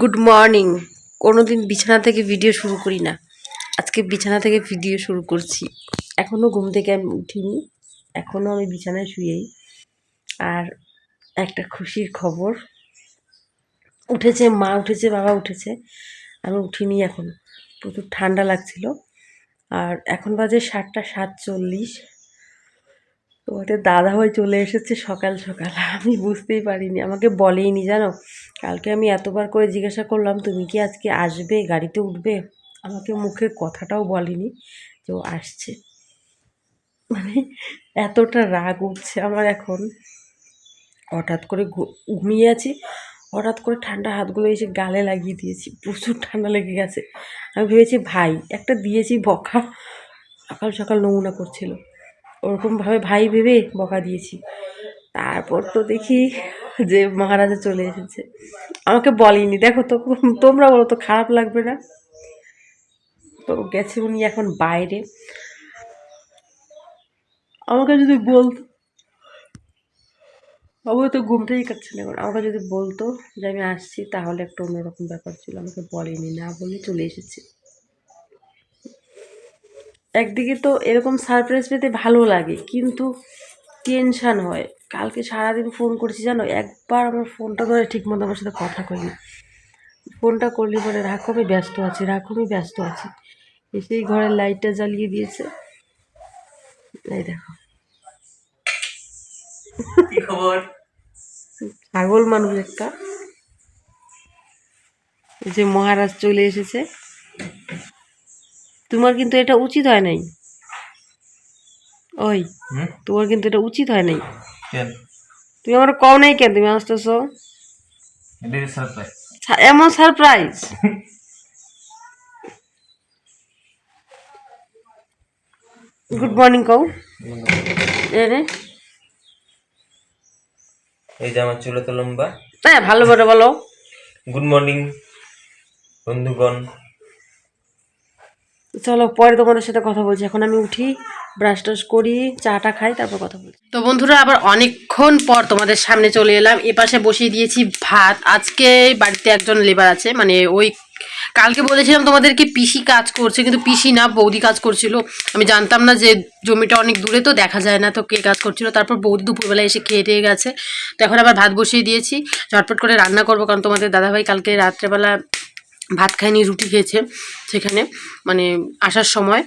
Good morning কোনোদিন বিছানা থেকে ভিডিও শুরু করি না। আজকে বিছানা থেকে ভিডিও শুরু করছি। এখনও ঘুম থেকে আমি উঠিনি। এখনও আমি বিছানায় শুয়েই। আর একটা খুশির খবর। উঠেছে, মা উঠেছে, বাবা উঠেছে। আমি উঠিনি এখন। প্রচুর ঠান্ডা লাগছিল। আর এখন বাজে সাতটা সাতচল্লিশ। তোমাদের দাদাভাই চলে এসেছে সকাল সকাল। আমি বুঝতেই পারিনি, আমাকে বলেইনি জানো? কালকে আমি এতবার করে জিজ্ঞাসা করলাম, তুমি কি আজকে আসবে? গাড়িতে উঠবে? আমাকে মুখে কথাটাও বলেনি যে ও আসছে। মানে এতটা রাগ উঠছে আমার এখন। হঠাৎ করে ঘুমিয়ে আছি, হঠাৎ করে ঠান্ডা হাতগুলো এসে গালে লাগিয়ে দিয়েছি, প্রচুর ঠান্ডা লেগে গেছে। আমি ভেবেছি, ভাই, একটা দিয়েছি বকা। সকাল সকাল নমুনা করছিল। ওরকমভাবে ভাই ভেবে বকা দিয়েছি। তারপর তো দেখি যে মহারাজা চলে এসেছে। আমাকে বলেনি, দেখো তো, তোমরা বলো তো, খারাপ লাগবে না? তো গেছে উনি এখন বাইরে। আমাকে যদি বলতো আমার তো ঘুমটাই কাটছে না এখন। আমাকে যদি বলতো যে, আমি আসছি, তাহলে একটা অন্যরকম ব্যাপার ছিল। আমাকে বলেনি, না বলে চলে এসেছে। একদিকে তো এরকম সারপ্রাইজ পেতে ভালো লাগে কিন্তু টেনশান হয়। কালকে সারাদিন ফোন করেছি জানো? একবার আমার ফোনটা ধরে ঠিক মতো আমার সাথে কথা কইনি ফোনটা করলে পরে রাখো আমি ব্যস্ত আছি রাখো আমি ব্যস্ত আছি। এসেই ঘরের লাইটটা জ্বালিয়ে দিয়েছে। এই দেখো। খবর? ছাগল মানুষ একটা। যে মহারাজ চলে এসেছে। তোমার কিন্তু এটা উচিত হয় নাই। ওই তোমার কিন্তু এটা উচিত হয় নাই। তুমি আমার কও নাই কেন? তুমি আসতেছো? এমন সারপ্রাইজ গুড মর্নিং কও। এ রে। এই যে আমার চুল তো লম্বা। হ্যাঁ ভালো করে বলো। গুড মর্নিং বন্ধুগণ। চলো পরে তোমাদের সাথে কথা বলছি। এখন আমি উঠি ব্রাশ টাশ করি, চাটা খাই, তারপর কথা বলছি। তো বন্ধুরা, আবার অনেকক্ষণ পর তোমাদের সামনে চলে এলাম। এ পাশে বসিয়ে দিয়েছি ভাত। আজকে বাড়িতে একজন লেবার আছে মানে ওই কালকে বলেছিলাম তোমাদেরকে পিসি কাজ করছে, কিন্তু পিসি না, বৌদি কাজ করছিল। আমি জানতাম না যে জমিটা অনেক দূরে, তো দেখা যায় না তো কে কাজ করছিল। তারপর বৌদি দুপুরবেলা এসে খেয়ে টেয়ে গেছে। তো এখন আবার ভাত বসিয়ে দিয়েছি। ঝটপট করে রান্না করব, কারণ তোমাদের দাদাভাই কালকে রাত্রেবেলা ভাত খায়নি, রুটি খেয়েছে সেখানে। মানে আসার সময়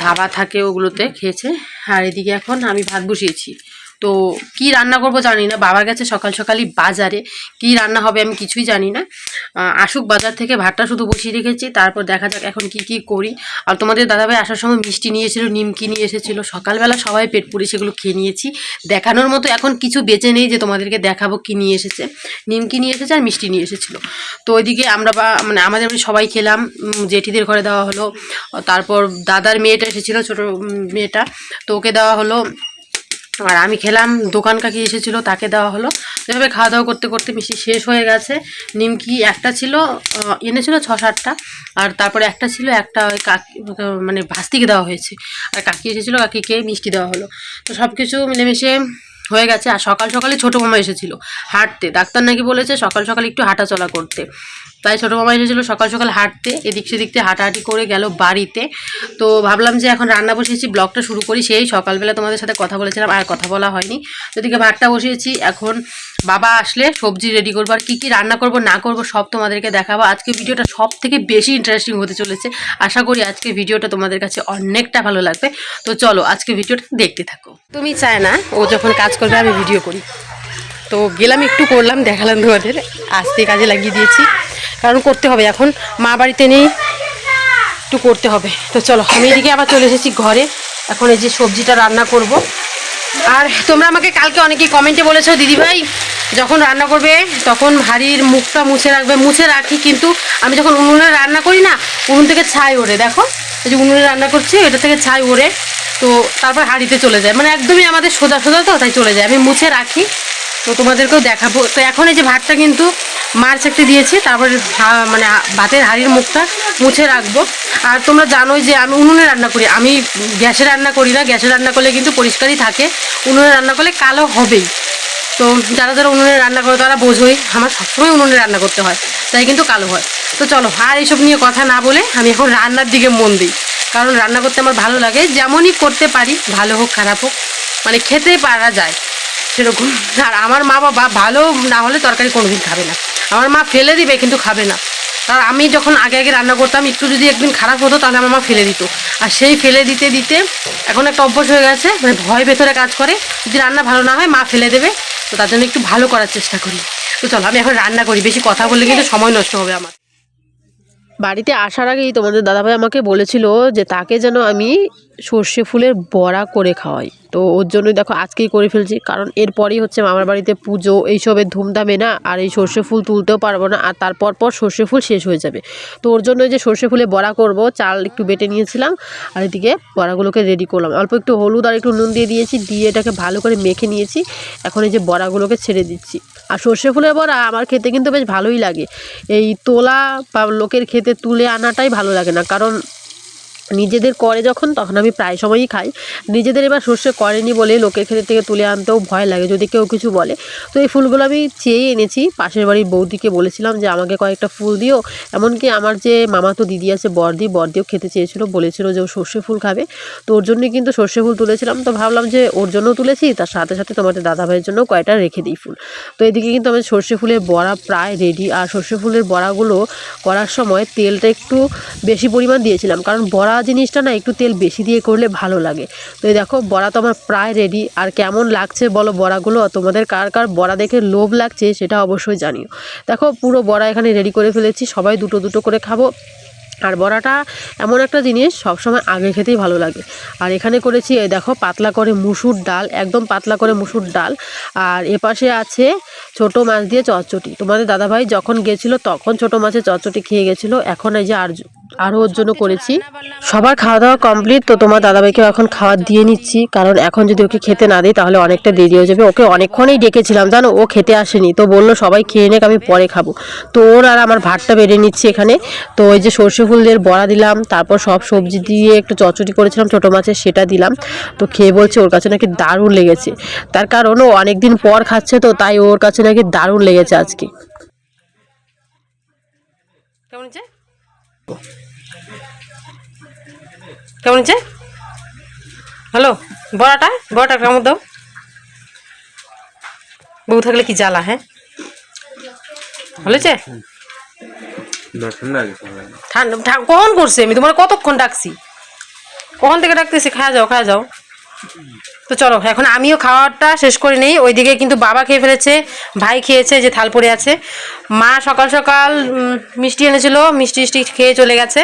ধাবা থাকে ওগুলোতে খেয়েছে। আর এদিকে এখন আমি ভাত বসিয়েছি। তো কি রান্না করব জানি না। বাবার গেছে সকাল সকালই বাজারে। কি রান্না হবে আমি কিছুই জানি না। আসুক বাজার থেকে, ভাতটা শুধু বসিয়ে রেখেছি, তারপর দেখা যাক এখন কি কি করি। আর তোমাদের দাদাভাই আসার সময় মিষ্টি নিয়ে এসেছিল, নিমকি নিয়ে এসেছিল। সকালবেলা সবাই পেট পুড়ে সেগুলো খেয়ে নিয়েছি। দেখানোর মতো এখন কিছু বেঁচে নেই যে তোমাদেরকে দেখাবো কি নিয়ে এসেছে। নিমকি নিয়ে এসেছে আর মিষ্টি নিয়ে এসেছিল। তো ওইদিকে আমরা বা মানে আমাদের সবাই খেলাম। জেঠিদের ঘরে দেওয়া হলো। তারপর দাদার মেয়েটা এসেছিল, ছোটো মেয়েটা। তো ওকে দেওয়া হলো। আর আমি খেলাম, দোকান কাকি এসেছিল, তাকে দেওয়া হলো। এভাবে খাওয়া দাওয়া করতে করতে মিষ্টি শেষ হয়ে গেছে। নিমকি একটা ছিল এনেছিল ছ সাতটা আর তারপরে একটা ছিল, একটা ওই কাকি মানে ভাস্তিকে দেওয়া হয়েছে। আর কাকি এসেছিল, কাকিকে মিষ্টি দেওয়া হলো। তো সব কিছু মিলেমিশে হয়ে গেছে। আর সকাল সকালে ছোটো মামা এসেছিল হাঁটতে। ডাক্তার নাকি বলেছে, সকাল সকাল একটু হাঁটাচলা করতে। তাই ছোটো মামা এসেছিল সকাল সকাল হাঁটতে, এদিক সেদিক থেকে হাঁটাহাঁটি করে গেল বাড়িতে। তো ভাবলাম যে এখন রান্না বসিয়েছি, ব্লগটা শুরু করি। সেই সকালবেলা তোমাদের সাথে কথা বলেছিলাম, আর কথা বলা হয়নি। ওদিকে ভাতটা বসিয়েছি, এখন বাবা আসলে সবজি রেডি করব, আর কী কী রান্না করব, না করব, সব তোমাদেরকে দেখাবো। আজকে ভিডিওটা সব থেকে বেশি ইন্টারেস্টিং হতে চলেছে। আশা করি আজকে ভিডিওটা তোমাদের কাছে অনেকটা ভালো লাগবে। তো চলো, আজকে ভিডিওটা দেখতে থাকো। তুমি চায় না, ও যখন কাজ করবে, আমি ভিডিও করি। তো গেলাম, একটু করলাম, দেখালাম তোমাদের। আস্তে কাজে লাগিয়ে দিয়েছি। কারণ করতে হবে এখন। মা বাড়িতে নেই, একটু করতে হবে। তো চলো, আমি এদিকে আবার চলে এসেছি ঘরে। এখন এই যে সবজিটা রান্না করব। আর তোমরা আমাকে কালকে অনেকেই কমেন্টে বলেছ দিদিভাই যখন রান্না করবে, তখন হাড়ির মুখটা মুছে রাখবে। মুছে রাখি, কিন্তু আমি যখন উনুনে রান্না করি না, উনুন থেকে ছাই ওড়ে, দেখো? এই যে উনুনে রান্না করছি, এটা থেকে ছাই ওড়ে। তো তারপর হাঁড়িতে চলে যায়। মানে একদমই আমাদের সোজা সোজা তো, তাই চলে যায়। আমি মুছে রাখি। তো তোমাদেরকেও দেখাবো। তো এখন এই যে ভাতটা কিন্তু মার চাকরি দিয়েছি, তারপরে মানে ভাতের হাঁড়ির মুখটা মুছে রাখব। আর তোমরা জানোই যে আমি উনুনে রান্না করি, আমি গ্যাসে রান্না করি না, গ্যাসে রান্না করলে কিন্তু পরিষ্কারই থাকে। উনুনে রান্না করলে কালো হবেই। তো যারা যারা উনুনে রান্না করে তারা বোঝোই, আমার সবসময় উনুনে রান্না করতে হয়, তাই কিন্তু কালো হয়। তো চলো, আর এইসব নিয়ে কথা না বলে আমি এখন রান্নার দিকে মন দিই। কারণ রান্না করতে আমার ভালো লাগে, যেমনই করতে পারি, ভালো হোক খারাপ হোক মানে খেতে পারা যায়। সেরকম। আর আমার মা বাবা ভালো না হলে তরকারি কোনোদিন খাবে না। আমার মা ফেলে দিবে, কিন্তু খাবে না। আর আমি যখন আগে আগে রান্না করতাম, একটু যদি একদিন খারাপ হতো, তাহলে আমার মা ফেলে দিত। আর সেই ফেলে দিতে দিতে এখন একটা অভ্যাস হয়ে গেছে মানে ভয় ভেতরে কাজ করে। যদি রান্না ভালো না হয়, মা ফেলে দেবে। তো তার জন্য একটু ভালো করার চেষ্টা করি। তো চলো, আমি এখন রান্না করি। বেশি কথা বললে কিন্তু সময় নষ্ট হবে আমার। বাড়িতে আসার আগেই তোমাদের দাদাভাই আমাকে বলেছিল যে তাকে যেন আমি সর্ষে ফুলের বড়া করে খাওয়াই। তো ওর জন্যই দেখো আজকেই করে ফেলছি। কারণ এরপরেই হচ্ছে মামার বাড়িতে পুজো, এইসবের ধুমধামে না আর এই সর্ষে ফুল তুলতেও পারব না আর তারপর পর সর্ষে ফুল শেষ হয়ে যাবে। তো ওর জন্য যে সর্ষে ফুলে বড়া করব, চাল একটু বেটে নিয়েছিলাম আর এদিকে বড়াগুলোকে রেডি করলাম। অল্প একটু হলুদ আর একটু নুন দিয়ে দিয়েছি, দিয়ে এটাকে ভালো করে মেখে নিয়েছি। এখন এই যে বড়াগুলোকে ছেড়ে দিচ্ছি। আর সর্ষে ফুলের বড়া আমার খেতে কিন্তু বেশ ভালোই লাগে। এই তোলা বা লোকের খেতে তুলে আনাটাই ভালো লাগে না। কারণ নিজেদের করে যখন, তখন আমি প্রায় সময়ই খাই। নিজেদের এবার সর্ষে করেনি বলে লোকের ক্ষেত্রে থেকে তুলে আনতেও ভয় লাগে, যদি কেউ কিছু বলে। তো এই ফুলগুলো আমি চেয়ে এনেছি। পাশের বাড়ির বৌদিকে বলেছিলাম যে, আমাকে কয়েকটা ফুল দিও। এমনকি আমার যে মামা তো দিদি আছে বর্দি বর্দিও খেতে চেয়েছিল, বলেছিল যে ও সর্ষে ফুল খাবে। তো ওর জন্যই কিন্তু সর্ষে ফুল তুলেছিলাম। তো ভাবলাম যে, ওর জন্য তুলেছি, তার সাথে সাথে তোমাদের দাদা ভাইয়ের জন্য কয়টা রেখে দিই ফুল। তো এদিকে কিন্তু আমাদের সর্ষে ফুলের বড়া প্রায় রেডি আর সর্ষে ফুলের বড়াগুলো করার সময় তেলটা একটু বেশি পরিমাণ দিয়েছিলাম। কারণ বড়া জিনিসটা না একটু তেল বেশি দিয়ে করলে ভালো লাগে। তো দেখো, বড়া তো আমার প্রায় রেডি আর কেমন লাগছে বলো বড়াগুলো? তোমাদের কার কার বড়া দেখে লোভ লাগছে সেটা অবশ্যই জানিও। দেখো, পুরো বড়া এখানে রেডি করে ফেলেছি। সবাই দুটো দুটো করে খাব। আর বড়াটা এমন একটা জিনিস, সবসময় আগে খেতেই ভালো লাগে। আর এখানে করেছি, এই দেখো, পাতলা করে মুসুর ডাল, একদম পাতলা করে মুসুর ডাল। আর এপাশে আছে ছোট মাছ দিয়ে চচ্চটি। তোমাদের দাদাভাই যখন গেছিল, তখন ছোট মাছের চচ্চটি খেয়ে গেছিল। এখন এই যে আর আরও ওর জন্য করেছি। সবার খাওয়া দাওয়া কমপ্লিট তো তোমার দাদাভাইকে এখন খাবার দিয়ে নিচ্ছি। কারণ এখন যদি ওকে খেতে না দিই তাহলে অনেকটা দেরি হয়ে যাবে। ওকে অনেকক্ষণেই ডেকেছিলাম জানো? ও খেতে আসেনি। তো বলল সবাই খেয়ে নেক আমি পরে খাব। তো ওর আর আমার ভাতটা বেড়ে নিচ্ছি এখানে। তো ওই যে সর্ষে ফুল দিয়ে বড়া দিলাম তারপর সব সবজি দিয়ে একটু চচড়ি করেছিলাম ছোটো মাছের সেটা দিলাম। তো খেয়ে বলছে ওর কাছে নাকি দারুণ লেগেছে। তার কারণ ও অনেকদিন পর খাচ্ছে তো তাই ওর কাছে নাকি দারুণ লেগেছে আজকে। কেমন হচ্ছে কেমন হচ্ছে হ্যালো বড়াটা? বড়াটা কেমন দাও বউ থাকলে কি জ্বালা হ্যাঁ? ভালো হয়েছে? ঠান্ডা ঠা- কখন করছে? আমি তোমার কতক্ষণ ডাকছি? কখন থেকে ডাকতেছি? খাওয়া যাও খাওয়া যাও। তো চলো, এখন আমিও খাওয়াটা শেষ করে নেই। ওইদিকে কিন্তু বাবা খেয়ে ফেলেছে, ভাই খেয়েছে যে থাল পড়ে আছে। মা সকাল সকাল মিষ্টি এনেছিল, মিষ্টি মিষ্টি খেয়ে চলে গেছে।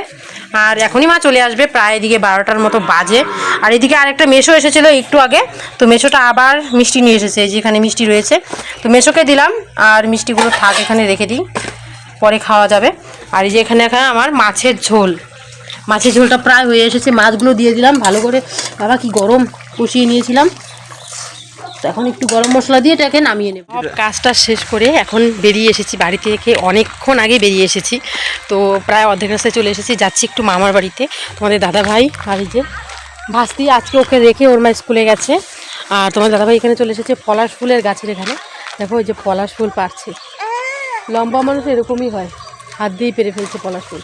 আর এখনই মা চলে আসবে প্রায় এদিকে বারোটার মতো বাজে। আর এদিকে আরেকটা মেশো এসেছিল একটু আগে, তো মেশোটা আবার মিষ্টি নিয়ে এসেছে, এই যে মিষ্টি রয়েছে। তো মেশোকে দিলাম, আর মিষ্টিগুলো থাক, এখানে রেখে দিই, পরে খাওয়া যাবে। আর এই যে এখানে এখানে আমার মাছের ঝোল। মাছের ঝোলটা প্রায় হয়ে এসেছে, মাছগুলো দিয়ে দিলাম, ভালো করে। বাবা, কি গরম। কষিয়ে নিয়েছিলাম। এখন একটু গরম মশলা দিয়ে এটাকে নামিয়ে নেব। কাজটা শেষ করে এখন বেরিয়ে এসেছি, বাড়ি থেকে অনেকক্ষণ আগে বেরিয়ে এসেছি। তো প্রায় অর্ধেক রাস্তায় চলে এসেছি, যাচ্ছি একটু মামার বাড়িতে। তোমাদের দাদা ভাই আর যে ভাস্তি আজকে ওকে রেখে ওর মা স্কুলে গেছে। আর তোমার দাদাভাই এখানে চলে এসেছে পলাশ ফুলের গাছের এখানে। দেখো ওই যে পলাশ ফুল পাচ্ছে লম্বা মানুষ এরকমই হয়। হাত দিয়েই পেরে ফেলছে পলাশ ফুল।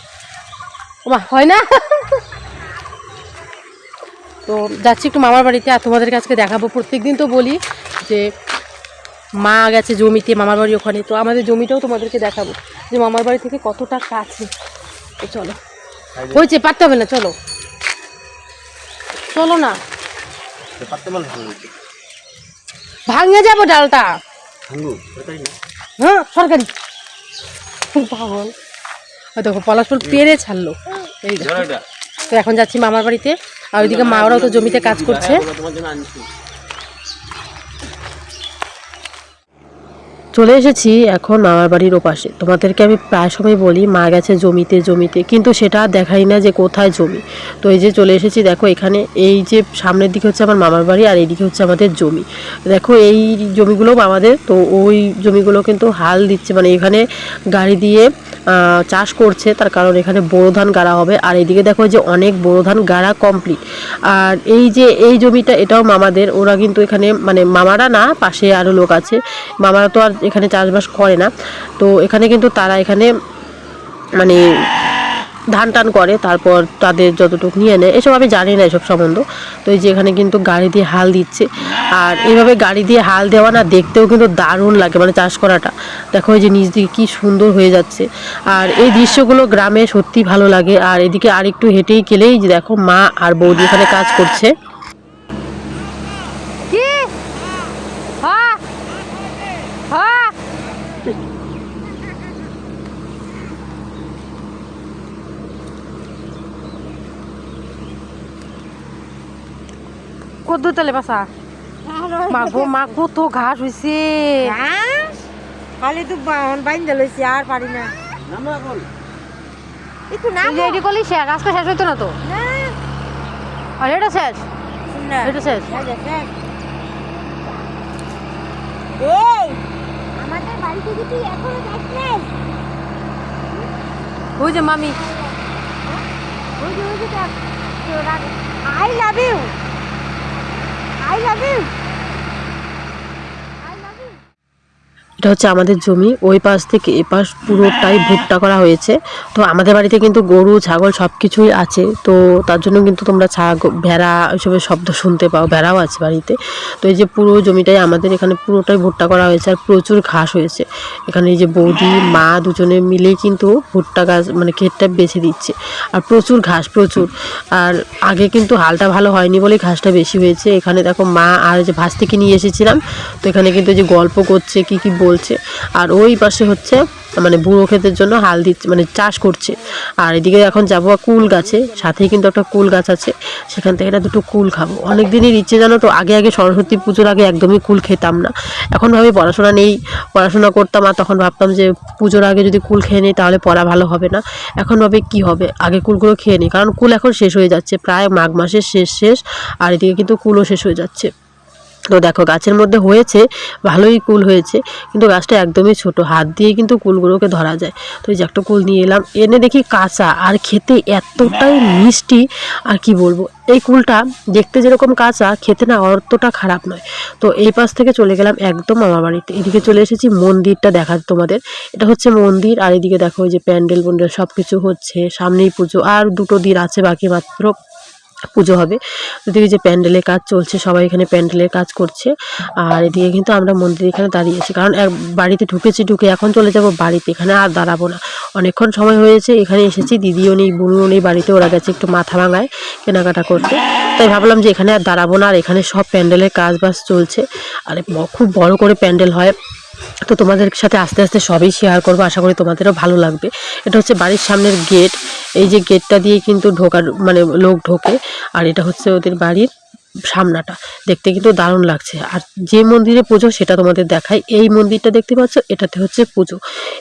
ওমা, হয় না? তো যাচ্ছি একটু মামার বাড়িতে আর তোমাদের কাছকে দেখাবো। প্রত্যেকদিন তো বলি যে মা গেছে জমিতে মামার বাড়ি ওখানে। তো আমাদের জমিটাও তোমাদেরকে দেখাবো যে মামার বাড়ি থেকে কতটা কাছে। তো চলো। হয়েছে পারতে হবে না চলো। চলো না। ভাঙে যাব ডালটা। হ্যাঁ সরকারি। পাগল দেখো পলাশ ফুল পেরে ছাড়লো। এই। তো এখন যাচ্ছি মামার বাড়িতে আর ওইদিকে মা ওরাও তো জমিতে কাজ করছে। চলে এসেছি এখন মামার বাড়ির ওপাশে। তোমাদেরকে আমি প্রায় সময় বলি, মা গেছে জমিতে জমিতে, কিন্তু সেটা দেখাই না যে কোথায় জমি। তো এই যে চলে এসেছি, দেখো এখানে এই যে সামনের দিকে হচ্ছে আমার মামার বাড়ি আর এইদিকে হচ্ছে আমাদের জমি। দেখো এই জমিগুলো আমাদের, তো ওই জমিগুলো কিন্তু হাল দিচ্ছে। মানে এখানে গাড়ি দিয়ে চাষ করছে, তার কারণ এখানে বোরো ধান গাড়া হবে। আর এইদিকে দেখো যে অনেক বোরো ধান গাড়া কমপ্লিট আর এই যে এই জমিটা এটাও মামাদের, ওরা কিন্তু এখানে মানে মামারা না, পাশে আরও লোক আছে। মামারা তো আর এখানে চাষবাস করে না। তো এখানে কিন্তু তারা এখানে মানে ধান টান করে, তারপর তাদের যতটুকু নিয়ে নেয়। এসব আমি জানি না এসব সম্বন্ধ। তো এই যে এখানে কিন্তু গাড়ি দিয়ে হাল দিচ্ছে। আর এইভাবে গাড়ি দিয়ে হাল দেওয়া না দেখতেও কিন্তু দারুণ লাগে মানে চাষ করাটা। দেখো এই যে নিজ দিকে কী সুন্দর হয়ে যাচ্ছে। আর এই দৃশ্যগুলো গ্রামে সত্যি ভালো লাগে। আর এদিকে আরেকটু হেঁটেই গেলেই যে দেখো মা আর বৌদি এখানে কাজ করছে কি হ্যাঁ হ্যাঁ কত তালে বাসা মাগো মা কত ঘাস খালি তো বাহন বাইন্দা লইছি আর পারি না একটু না রেডি করলি শেষ আজকে শেষ হইতো না। তো আর এটা শেষ। এটা শেষ। আমাদের বাড়ি থেকে তুই এখনও যাচ্ছিস ওই যে মামি। ওই যে ওই যে। I love you. I love you I love you এটা হচ্ছে আমাদের জমি। ওই পাশ থেকে এ পাশ পুরোটাই ভুট্টা করা হয়েছে। তো আমাদের বাড়িতে কিন্তু গরু, ছাগল সব কিছুই আছে। তো তার জন্য কিন্তু তোমরা ছাগল ভেড়া ওইসবের শব্দ শুনতে পাও, ভেড়াও আছে বাড়িতে। তো এই যে পুরো জমিটাই আমাদের এখানে পুরোটাই ভুট্টা করা হয়েছে আর প্রচুর ঘাস হয়েছে। এখানে এই যে বৌদি, মা দুজনে মিলেই কিন্তু ভুট্টা গাছ মানে ক্ষেতটা বেছে দিচ্ছে। আর প্রচুর ঘাস, প্রচুর। আর আগে কিন্তু হালটা ভালো হয়নি বলে ঘাসটা বেশি হয়েছে। এখানে দেখো মা আর যে ভাস থেকে নিয়ে এসেছিলাম। তো এখানে কিন্তু যে গল্প করছে, কি কি বলছে। আর ওই পাশে হচ্ছে মানে বুড়ো ক্ষেতের জন্য হাল দিচ্ছে মানে চাষ করছে। আর এদিকে এখন যাব কুল গাছে, সাথেই কিন্তু একটা কুল গাছ আছে। সেখান থেকে না দুটো কুল খাব। অনেক দিনের ইচ্ছে জানো তো, আগে আগে সরস্বতী পুজোর আগে একদমই কুল খেতাম না। এখন ভাবি পড়াশোনা নেই, পড়াশোনা করতাম আর তখন ভাবতাম যে পুজোর আগে যদি কুল খেয়ে নিই তাহলে পড়া ভালো হবে না। এখন ভাবে কি হবে? আগে কুলগুলো খেয়ে নিই, কারণ কুল এখন শেষ হয়ে যাচ্ছে, প্রায় মাঘ মাসের শেষ শেষ। আর এদিকে কিন্তু কুলও শেষ হয়ে যাচ্ছে। তো দেখো, গাছের মধ্যে হয়েছে, ভালোই কুল হয়েছে, কিন্তু গাছটা একদমই ছোট। হাত দিয়ে কিন্তু কুলগুলোকে ধরা যায়। তো এই যে একটা কুল নিয়ে এলাম, এনে দেখি কাঁচা, আর খেতে এতটাই মিষ্টি, আর কি বলব, এই কুলটা দেখতে যেরকম কাঁচা, খেতে না অতটা খারাপ নয়। তো এই পাশ থেকে চলে গেলাম একদম আমার বাড়িতে। এদিকে চলে এসেছি মন্দিরটা দেখা তোমাদের। এটা হচ্ছে মন্দির, আর এদিকে দেখো ওই যে প্যান্ডেল প্যান্ডেল সব কিছু হচ্ছে, সামনেই পুজো, আর দুটো দিন আছে বাকি মাত্র। পুজো হবে। ওদিকে যে প্যান্ডেলের কাজ চলছে, সবাই এখানে প্যান্ডেলের কাজ করছে। আর এদিকে কিন্তু আমরা মন্দির এখানে দাঁড়িয়েছি কারণ এক বাড়িতে ঢুকেছি, ঢুকে এখন চলে যাব বাড়িতে। এখানে আর দাঁড়াবো না। অনেকক্ষণ সময় হয়েছে, এখানে এসেছি। দিদিও নেই, বোনও নেই বাড়িতে। ওরা গেছে একটু মাথা ভাঙায় কেনাকাটা করতে। তাই ভাবলাম যে এখানে আর দাঁড়াবো না। আর এখানে সব প্যান্ডেলের কাজ বাজ চলছে। আর খুব বড় করে প্যান্ডেল হয়। তো তোমাদের সাথে আস্তে আস্তে সবই শেয়ার করব, আশা করি তোমাদেরও ভালো লাগবে। এটা হচ্ছে বাড়ির সামনের গেট এই যে গেটটা দিয়ে কিন্তু ঢোকার মানে লোক ঢোকে, আর এটা হচ্ছে ওদের বাড়ির সামনাটা। দেখতে কিন্তু দারুণ লাগছে। আর যে মন্দিরে পুজো, সেটা তোমাদের দেখাই। এই মন্দিরটা দেখতে পাচ্ছ? এটাতে হচ্ছে পুজো।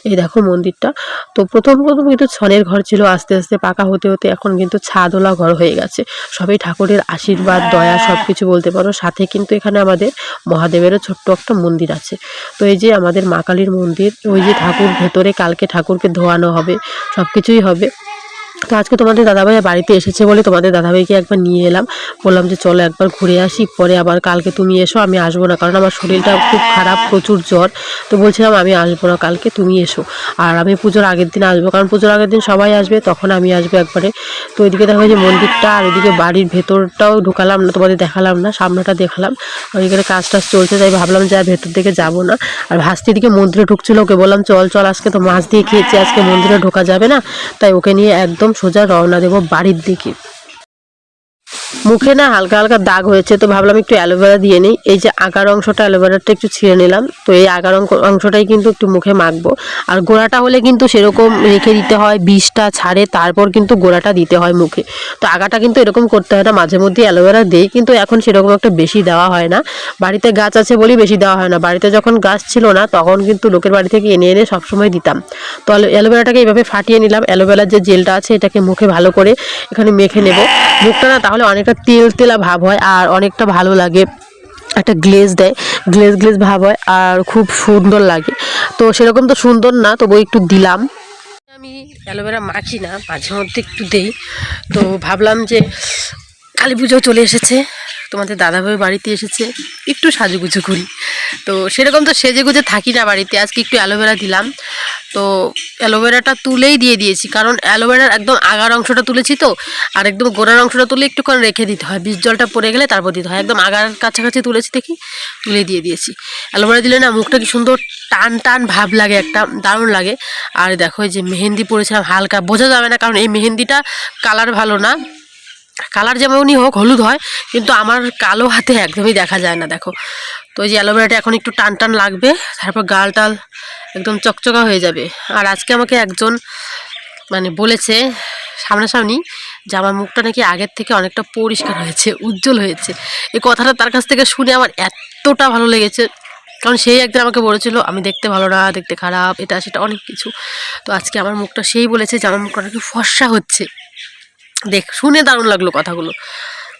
এই দেখো মন্দিরটা। তো প্রথম প্রথম কিন্তু ছনের ঘর ছিল। আস্তে আস্তে পাকা হতে হতে এখন কিন্তু ছাদওয়ালা ঘর হয়ে গেছে। সবই ঠাকুরের আশীর্বাদ, দয়া সব কিছু বলতে পারো। সাথে কিন্তু এখানে আমাদের মহাদেবেরও ছোট্ট একটা মন্দির আছে। তো এই যে আমাদের মা কালীর মন্দির, ওই যে ঠাকুর ভেতরে কালকে ঠাকুরকে ধোয়ানো হবে সব কিছুই হবে। তো আজকে তোমাদের দাদাভাই বাড়িতে এসেছে বলে তোমাদের দাদাভাইকে একবার নিয়ে এলাম। বললাম যে চলো একবার ঘুরে আসি, পরে আবার কালকে তুমি এসো, আমি আসব না, কারণ আমার শরীরটা খুব খারাপ, প্রচুর জ্বর। তো বলছিলাম আমি আসব না, কালকে তুমি এসো। আর আমি পুজোর আগের দিন আসব, কারণ পুজোর আগের দিন সবাই আসবে, তখন আমি আসব একবারে। তো ওইদিকে দেখো যে মন্দিরটা, আর ওইদিকে বাড়ির ভেতরটাও ঢুকালাম না, তোমাদের দেখালাম না, সামনেটা দেখালাম। ওইখানে কাজ টাজ চলছে, তাই ভাবলাম যে আর ভেতর দিকে যাব না। আর ভাস্তি দিকে মন্দিরে ঢুকছিল, ওকে বললাম, চল চল, আজকে তো মাছ দিয়ে খেয়েছি, আজকে মন্দিরে ঢোকা যাবে না। তাই ওকে নিয়ে একদম সোজা রওনা দেব বাড়ির দিকে। মুখে না হালকা হালকা দাগ হয়েছে, তো ভাবলাম একটু অ্যালোভেরা দিয়ে নিই। এই যে আগার অংশটা, অ্যালোভেরাটা একটু ছিঁড়ে নিলাম। তো এই অঙ্ক- অংশটাই কিন্তু একটু মুখে মাখবো। আর গোড়াটা হলে কিন্তু সেরকম রেখে দিতে হয়, বিষটা ছাড়ে, তারপর কিন্তু গোড়াটা দিতে হয় মুখে। তো আগাটা কিন্তু এরকম করতে হয় না, মাঝে মধ্যে অ্যালোভেরা দেই, কিন্তু এখন সেরকম একটা বেশি দেওয়া হয় না। বাড়িতে গাছ আছে বলেই বেশি দেওয়া হয় না। বাড়িতে যখন গাছ ছিল না, তখন কিন্তু লোকের বাড়ি থেকে এনে এনে সবসময় দিতাম। তো অ্যালোভেরাটাকে এইভাবে ফাটিয়ে নিলাম। অ্যালোভেরার যে জেলটা আছে, এটাকে মুখে ভালো করে এখানে মেখে নেব। মুখটা না তাহলে অনেকটা তেল তেলা ভাব হয় আর অনেকটা ভালো লাগে। একটা গ্লেজ দেয় গ্লেজ গ্লেজ ভাব হয় আর খুব সুন্দর লাগে। তো সেরকম তো সুন্দর না, তবু একটু দিলাম। আমি অ্যালোভেরা মাখি না মাঝে মধ্যে একটু দেই। তো ভাবলাম যে কালী পুজো চলে এসেছে। তোমাদের দাদাভাই বাড়িতে এসেছে, একটু সাজুগুজু করি। তো সেরকম তো সেজে গুজে থাকি না বাড়িতে, আজকে একটু অ্যালোভেরা দিলাম। তো অ্যালোভেরাটা তুলেই দিয়ে দিয়েছি, কারণ অ্যালোভেরার একদম আগার অংশটা তুলেছি তো, আর একদম গোড়ার অংশটা তুলে একটুক্ষণ রেখে দিতে হয়। বীজ জলটা পড়ে গেলে তারপর দিতে হয়। একদম আগার কাছাকাছি তুলেছি দেখি, তুলে দিয়ে দিয়েছি। অ্যালোভেরা দিলে না মুখটা কি সুন্দর টান টান ভাব লাগে, একটা দারুণ লাগে। আর দেখো যে মেহেন্দি পরেছিলাম হালকা, বোঝা যাবে না কারণ এই মেহেন্দিটা কালার ভালো না। কালার যেমনই হোক, হলুদ হয়, কিন্তু আমার কালো হাতে একদমই দেখা যায় না, দেখো। তো এই যে অ্যালোভেরাটা এখন একটু টান টান লাগবে, তারপর গাল টাল একদম চকচকা হয়ে যাবে। আর আজকে আমাকে একজন মানে বলেছে, সামনাসামনি যে আমার মুখটা নাকি আগের থেকে অনেকটা পরিষ্কার হয়েছে, উজ্জ্বল হয়েছে। এই কথাটা তার কাছ থেকে শুনে আমার এতটা ভালো লেগেছে, কারণ সেই একদিন আমাকে বলেছিল, আমি দেখতে ভালো না, দেখতে খারাপ, এটা, সেটা, অনেক কিছু। তো আজকে আমার মুখটা সেই বলেছে যে আমার মুখটা নাকি ফর্সা হচ্ছে। দেখ, শুনে দারুণ লাগল কথাগুলো।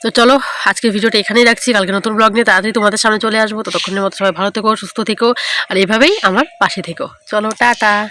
তো চলো, আজকে ভিডিওটা এখানেই রাখছি। কালকে নতুন ব্লগ নিয়ে তাড়াতাড়ি তোমাদের সামনে চলে আসব। ততক্ষণের মতো সবাই ভালো থেকো, সুস্থ থেকো, আর এভাবেই আমার পাশে থেকো। চলো, টাটা।